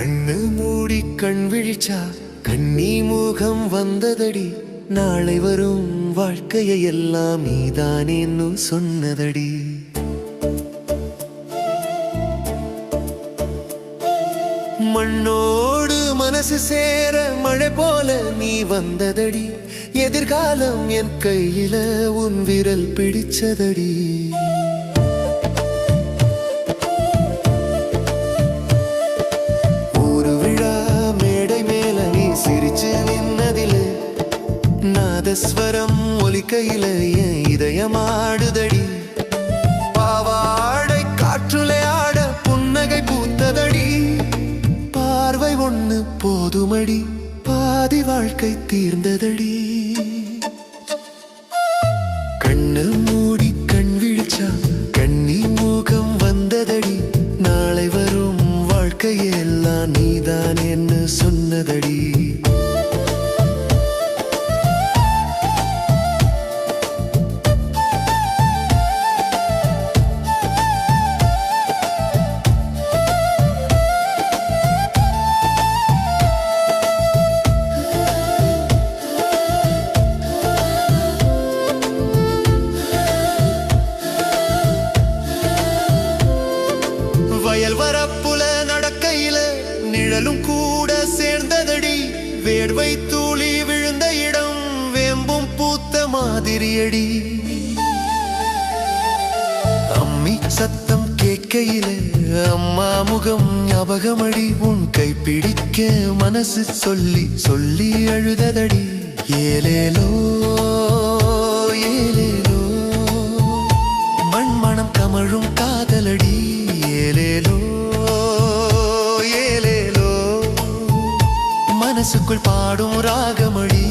கண்ணு மூடி கண் விழிச்சா கண்ணி முகம் வந்ததடி. நாளை வரும் வாழ்க்கையை எல்லாம் நீதானேன்னு சொன்னதடி. மண்ணோடு மனசு சேர மழை போல நீ வந்ததடி. எதிர்காலம் என் கையில உன் விரல் பிடிச்சதடி. நாதஸ்வரம் ஒலிக்கையில என் இதயமாடுதடி. பாவாடை காற்றுலே ஆட புன்னகை பூத்ததடி. பார்வை ஒண்ணு போதுமடி பாதி வாழ்க்கை தீர்ந்ததடி. நிழலும் கூட சேர்ந்ததடி. வேர்வை தூளி விழுந்த இடம் வேம்பும் பூத்த மாதிரியடி. அம்மி சத்தம் கேட்கையில அம்மா முகம் ஞாபகமடி. உன் கை பிடிக்க மனசு சொல்லி சொல்லி அழுததடி. ஏலேலோ ஏ மனசுக்குள் பாடும் ராகமொழி.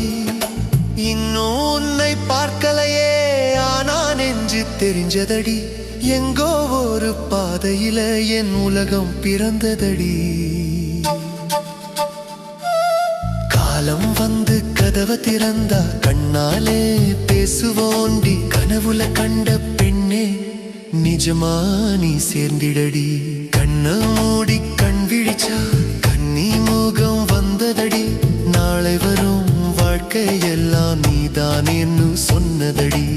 இன்னும் உன்னை பார்க்கலையே ஆனா நெஞ்சு தெரிஞ்சதடி. எங்கோ ஒரு பாதையில என் உலகம் பிறந்ததடி. காலம் வந்து கதவை திறந்தா கண்ணாலே பேசுவோண்டி. கனவுல கண்ட பெண்ணே நிஜமா நீ சேர்ந்திடடி. கண்ண மூடி கண் விழிச்சா கண்ணி முகம் சொன்னதடி நாளை வரும் வாழ்க்கை எல்லாம் நீதான் என்று சொன்னதடி.